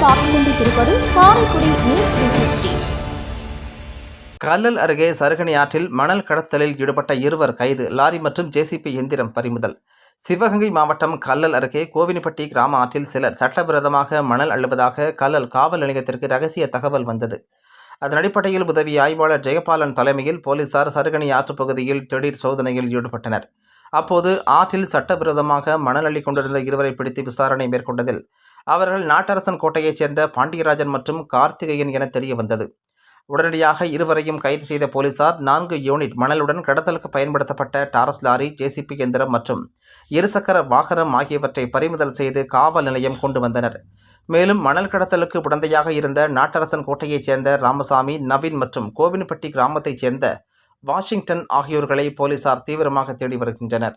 பார்த்துக் கொண்டிருப்பது Karaikudi news three Kallal அருகே சருகணி ஆற்றில் மணல் கடத்தலில் ஈடுபட்ட இருவர் கைது லாரி மற்றும் ஜேசிபி எந்திரம் பறிமுதல். சிவகங்கை மாவட்டம் கல்லல் அருகே கோவினிப்பட்டி கிராம ஆற்றில் சிலர் சட்டவிரோதமாக மணல் அள்ளுவதாக கல்லல் காவல் நிலையத்திற்கு ரகசிய தகவல் வந்தது. அதன் அடிப்படையில் உதவி ஆய்வாளர் ஜெயபாலன் தலைமையில் போலீசார் சருகணி ஆற்றுப் பகுதியில் திடீர் சோதனையில் ஈடுபட்டனர். அப்போது ஆற்றில் சட்டவிரோதமாக மணல் அள்ளிக் கொண்டிருந்த இருவரை பிடித்து விசாரணை மேற்கொண்டதில் அவர்கள் நாட்டரசன் கோட்டையைச் சேர்ந்த பாண்டியராஜன் மற்றும் கார்த்திகேயன் என தெரிய வந்தது உடனடியாக இருவரையும் கைது செய்த போலீசார் நான்கு யூனிட் மணலுடன் கடத்தலுக்கு பயன்படுத்தப்பட்ட டாரஸ் லாரி ஜேசிபி எந்திரம் மற்றும் இருசக்கர வாகனம் ஆகியவற்றை பறிமுதல் செய்து காவல் நிலையம் கொண்டு வந்தனர். மேலும் மணல் கடத்தலுக்கு உடந்தையாக இருந்த நாட்டரசன் கோட்டையைச் சேர்ந்த ராமசாமி நவீன் மற்றும் கோவின்பட்டி கிராமத்தைச் சேர்ந்த வாஷிங்டன் ஆகியோர்களை போலீசார் தீவிரமாக தேடி வருகின்றனர்.